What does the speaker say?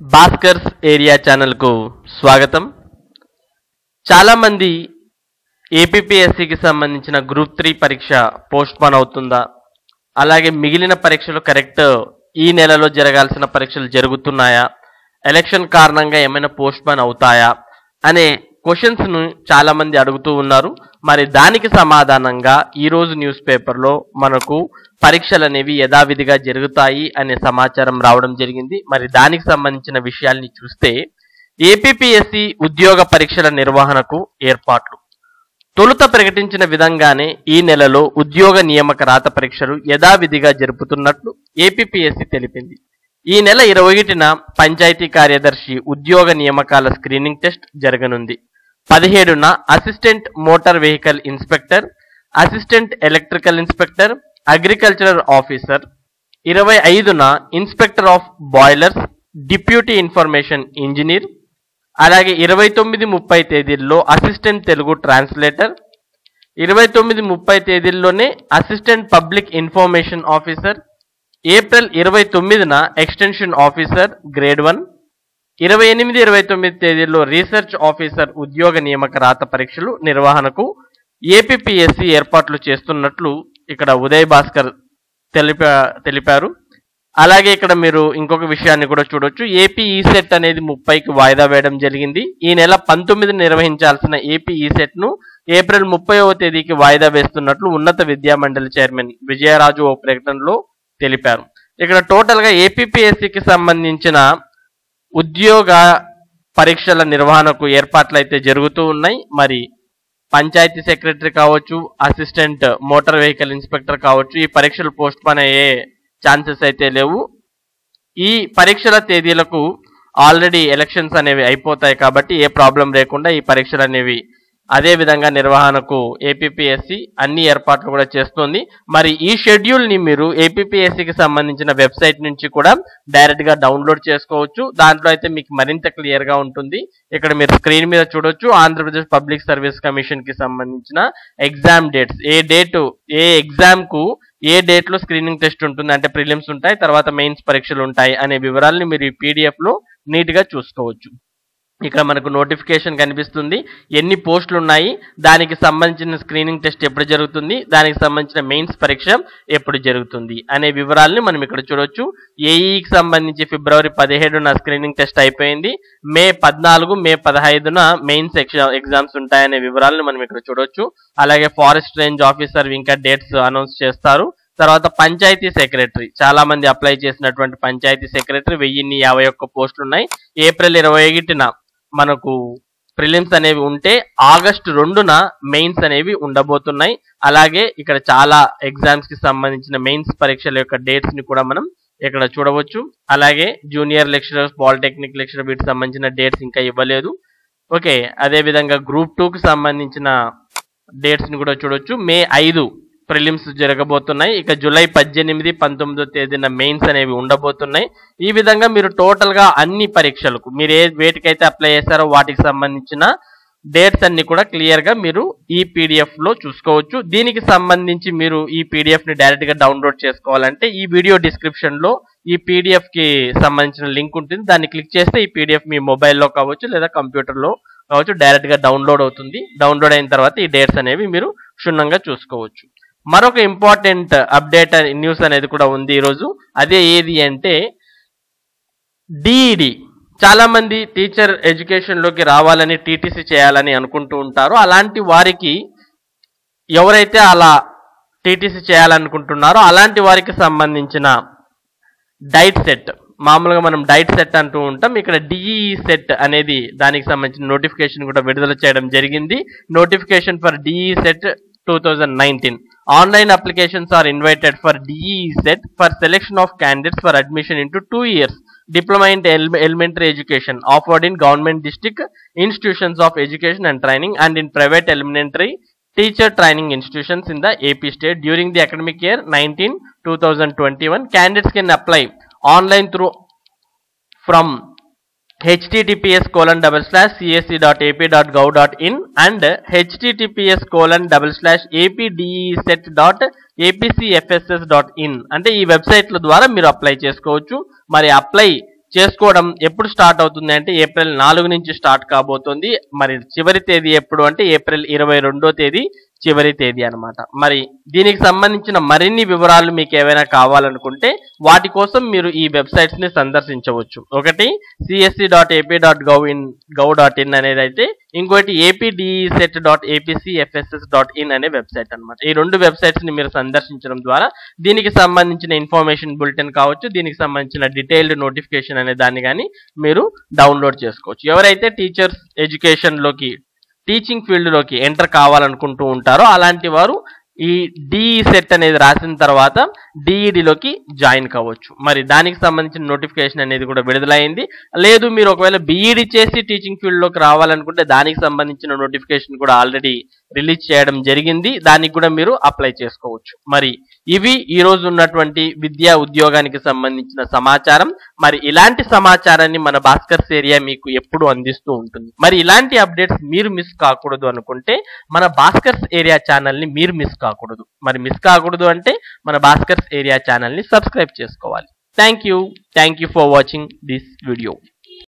Bhaskar's area ఛానల్కు స్వాగతం. చాలామంది ఏపీఎస్సికి సంబంధించిన గ్రూప్ త్రీ పరీక్ష పోస్ట్ పోన్ అవుతుందా? అలాగే మిగిలిన పరీక్షలు కరెక్ట్ ఈ నెలలో జరగాల్సిన పరీక్షలు జరుగుతున్నాయా? ఎలక్షన్ కారణంగా ఏమైనా పోస్ట్ పోన్ అవుతాయా? అనే క్వశ్చన్స్ను చాలామంది అడుగుతూ ఉన్నారు. మరి దానికి సమాధానంగా ఈరోజు న్యూస్ పేపర్లో మనకు పరీక్షలు అనేవి యథావిధిగా జరుగుతాయి అనే సమాచారం రావడం జరిగింది. మరి దానికి సంబంధించిన విషయాల్ని చూస్తే ఏపీపీఎస్సి ఉద్యోగ పరీక్షల నిర్వహణకు ఏర్పాట్లు. తొలుత ప్రకటించిన విధంగానే ఈ నెలలో ఉద్యోగ నియామక రాత పరీక్షలు యథావిధిగా జరుపుతున్నట్లు ఏపీపీఎస్సి తెలిపింది. ఈ నెల ఇరవై ఒకటిన పంచాయతీ కార్యదర్శి ఉద్యోగ నియామకాల స్క్రీనింగ్ టెస్ట్ జరగనుంది. పదిహేడున assistant motor vehicle inspector assistant electrical inspector agricultural officer. ఇరవై ఐదున inspector of boilers deputy information engineer. అలాగే ఇరవై తొమ్మిది ముప్పై తేదీల్లో అసిస్టెంట్ తెలుగు ట్రాన్స్లేటర్. ఇరవై తొమ్మిది ముప్పై తేదీల్లోనే assistant public information officer. April ఇరవై తొమ్మిదిన ఎక్స్టెన్షన్ ఆఫీసర్ గ్రేడ్ వన్. ఇరవై ఎనిమిది ఇరవై తొమ్మిది తేదీల్లో రీసెర్చ్ ఆఫీసర్ ఉద్యోగ నియామక రాత పరీక్షలు నిర్వహణకు ఏపీఎస్సి ఏర్పాట్లు చేస్తున్నట్లు ఇక్కడ ఉదయ్ భాస్కర్ తెలిపా తెలిపారు. అలాగే ఇక్కడ మీరు ఇంకొక విషయాన్ని కూడా చూడొచ్చు. ఏపీ ఈసెట్ అనేది ముప్పైకి వాయిదా వేయడం జరిగింది. ఈ నెల పంతొమ్మిది నిర్వహించాల్సిన ఏపీ ఈసెట్ను ఏప్రిల్ ముప్పైవ తేదీకి వాయిదా వేస్తున్నట్లు ఉన్నత విద్యామండలి చైర్మన్ విజయరాజు ఓ ప్రకటనలో తెలిపారు. ఇక్కడ టోటల్గా ఏపీఎస్సికి సంబంధించిన ఉద్యోగ పరీక్షల నిర్వహణకు ఏర్పాట్లు అయితే జరుగుతూ ఉన్నాయి. మరి పంచాయతీ సెక్రటరీ కావచ్చు అసిస్టెంట్ మోటార్ వెహికల్ ఇన్స్పెక్టర్ కావచ్చు ఈ పరీక్షలు పోస్ట్ పోన్ అయ్యే ఛాన్సెస్ అయితే లేవు. ఈ పరీక్షల తేదీలకు ఆల్రెడీ ఎలక్షన్స్ అనేవి అయిపోతాయి కాబట్టి ఏ ప్రాబ్లం లేకుండా ఈ పరీక్షలు అనేవి అదే విధంగా నిర్వహణకు ఏపీఎస్సి అన్ని ఏర్పాట్లు కూడా చేస్తుంది. మరి ఈ షెడ్యూల్ని మీరు ఏపీఎస్సికి సంబంధించిన వెబ్సైట్ నుంచి కూడా డైరెక్ట్గా డౌన్లోడ్ చేసుకోవచ్చు. దాంట్లో అయితే మీకు మరింత క్లియర్గా ఉంటుంది. ఇక్కడ మీరు స్క్రీన్ మీద చూడొచ్చు. ఆంధ్రప్రదేశ్ పబ్లిక్ సర్వీస్ కమిషన్కి సంబంధించిన ఎగ్జామ్ డేట్స్. ఏ డేటు ఏ ఎగ్జామ్కు ఏ డేట్లో స్క్రీనింగ్ టెస్ట్ ఉంటుంది అంటే ప్రిలిమ్స్ ఉంటాయి తర్వాత మెయిన్స్ పరీక్షలు ఉంటాయి అనే వివరాలని మీరు ఈ పీడిఎఫ్లో నీట్గా చూసుకోవచ్చు. ఇక్కడ మనకు నోటిఫికేషన్ కనిపిస్తుంది. ఎన్ని పోస్టులు ఉన్నాయి దానికి సంబంధించిన స్క్రీనింగ్ టెస్ట్ ఎప్పుడు జరుగుతుంది దానికి సంబంధించిన మెయిన్స్ పరీక్ష ఎప్పుడు జరుగుతుంది అనే వివరాలని మనం ఇక్కడ చూడొచ్చు. ఏఈకి సంబంధించి ఫిబ్రవరి పదిహేడున స్క్రీనింగ్ టెస్ట్ అయిపోయింది. మే పద్నాలుగు మే పదహైదున మెయిన్స్ ఎగ్జామ్స్ ఉంటాయనే వివరాలను మనం ఇక్కడ చూడొచ్చు. అలాగే ఫారెస్ట్ రేంజ్ ఆఫీసర్ ఇంకా డేట్స్ అనౌన్స్ చేస్తారు. తర్వాత పంచాయతీ సెక్రటరీ చాలా మంది అప్లై చేసినటువంటి పంచాయతీ సెక్రటరీ వెయ్యిన్ని యాభై ఒక్క పోస్టులు ఉన్నాయి ఏప్రిల్ ఇరవై ఒకటిన మనకు ప్రిలిమ్స్ అనేవి ఉంటే ఆగస్టు రెండున మెయిన్స్ అనేవి ఉండబోతున్నాయి. అలాగే ఇక్కడ చాలా ఎగ్జామ్స్కి సంబంధించిన మెయిన్స్ పరీక్షల యొక్క డేట్స్ని కూడా మనం ఇక్కడ చూడవచ్చు. అలాగే జూనియర్ లెక్చరర్స్ పాలిటెక్నిక్ లెక్చరర్ వీటికి సంబంధించిన డేట్స్ ఇంకా ఇవ్వలేదు. ఓకే అదేవిధంగా గ్రూప్ టూ కి సంబంధించిన డేట్స్ని కూడా చూడొచ్చు. మే ఐదు ప్రిలిమ్స్ జరగబోతున్నాయి. ఇక జూలై పద్దెనిమిది పంతొమ్మిదో తేదీన మెయిన్స్ అనేవి ఉండబోతున్నాయి. ఈ విధంగా మీరు టోటల్గా అన్ని పరీక్షలకు మీరు ఏ వేటికైతే అప్లై చేశారో వాటికి సంబంధించిన డేట్స్ అన్ని కూడా క్లియర్గా మీరు ఈ పీడిఎఫ్లో చూసుకోవచ్చు. దీనికి సంబంధించి మీరు ఈ పీడిఎఫ్ని డైరెక్ట్గా డౌన్లోడ్ చేసుకోవాలంటే ఈ వీడియో డిస్క్రిప్షన్లో ఈ పీడిఎఫ్కి సంబంధించిన లింక్ ఉంటుంది. దాన్ని క్లిక్ చేస్తే ఈ పీడిఎఫ్ మీ మొబైల్లో కావచ్చు లేదా కంప్యూటర్లో కావచ్చు డైరెక్ట్గా డౌన్లోడ్ అవుతుంది. డౌన్లోడ్ అయిన తర్వాత ఈ డేట్స్ అనేవి మీరు క్షుణ్ణంగా చూసుకోవచ్చు. మరొక ఇంపార్టెంట్ అప్డేట్ న్యూస్ అనేది కూడా ఉంది ఈరోజు. అదే ఏది అంటే డిఈడి చాలామంది టీచర్ ఎడ్యుకేషన్లోకి రావాలని టీటీసీ చేయాలని అనుకుంటూ ఉంటారు. అలాంటి వారికి ఎవరైతే అలా టీటీసీ చేయాలనుకుంటున్నారో అలాంటి వారికి సంబంధించిన డైట్ సెట్ మామూలుగా మనం డైట్ సెట్ అంటూ ఉంటాం. ఇక్కడ డిఈఈ సెట్ అనేది దానికి సంబంధించిన నోటిఫికేషన్ కూడా విడుదల చేయడం జరిగింది. Notification for DEECET two Online applications are invited for DEE for selection of candidates for admission into two years. Diploma in Elementary Education offered in government district institutions of education and training and in private elementary teacher training institutions in the AP state during the academic year 19 2021. Candidates can apply online through from https colon double slash csc.ap.gov.in and https colon double slash apdeset dot apcfss dot in అంటే ఈ వెబ్సైట్ల ద్వారా మీరు apply చేసుకోవచ్చు. మరి apply చేసుకోవడం ఎప్పుడు start అవుతుంది అంటే ఏప్రిల్ నాలుగు నుంచి స్టార్ట్ కాబోతుంది. మరి చివరి తేదీ ఎప్పుడు అంటే ఏప్రిల్ ఇరవై రెండో తేదీ చివరి తేదీ అనమాట మరి దీనికి సంబంధించిన మరిన్ని వివరాలు మీకు ఏవైనా కావాలనుకుంటే వాటి కోసం మీరు ఈ వెబ్సైట్స్ని సందర్శించవచ్చు. ఒకటి CSC dot AP dot gov in gov dot in అనేది అయితే ఇంకోటి APDEECET dot APCFSS dot in అనే వెబ్సైట్ అన్నమాట. ఈ రెండు వెబ్సైట్స్ని మీరు సందర్శించడం ద్వారా దీనికి సంబంధించిన ఇన్ఫర్మేషన్ బులెటిన్ కావచ్చు దీనికి సంబంధించిన డీటెయిల్డ్ నోటిఫికేషన్ అనే దాన్ని కానీ మీరు డౌన్లోడ్ చేసుకోవచ్చు. ఎవరైతే టీచర్స్ ఎడ్యుకేషన్లోకి టీచింగ్ ఫీల్డ్లోకి ఎంటర్ కావాలనుకుంటూ ఉంటారో అలాంటి వారు ఈ డిఈ సెట్ అనేది రాసిన తర్వాత డిఈడిలోకి జాయిన్ కావచ్చు. మరి దానికి సంబంధించిన నోటిఫికేషన్ అనేది కూడా విడుదలైంది. లేదు మీరు ఒకవేళ బీఈడి చేసి టీచింగ్ ఫీల్డ్లోకి రావాలనుకుంటే దానికి సంబంధించిన నోటిఫికేషన్ కూడా ఆల్రెడీ రిలీజ్ చేయడం జరిగింది. దానికి కూడా మీరు అప్లై చేసుకోవచ్చు. మరి ఇవి ఈ రోజు ఉన్నటువంటి విద్యా ఉద్యోగానికి సంబంధించిన సమాచారం. మరి ఇలాంటి సమాచారాన్ని మన భాస్కర్స్ ఏరియా మీకు ఎప్పుడు అందిస్తూ ఉంటుంది. మరి ఇలాంటి అప్డేట్స్ మీరు మిస్ కాకూడదు అనుకుంటే మన భాస్కర్స్ ఏరియా ఛానల్ని మీరు మిస్ కాకూడదు. మరి మిస్ కాకూడదు అంటే మన భాస్కర్స్ ఏరియా ఛానల్ని సబ్స్క్రైబ్ చేసుకోవాలి. Thank you. Thank you for watching this video.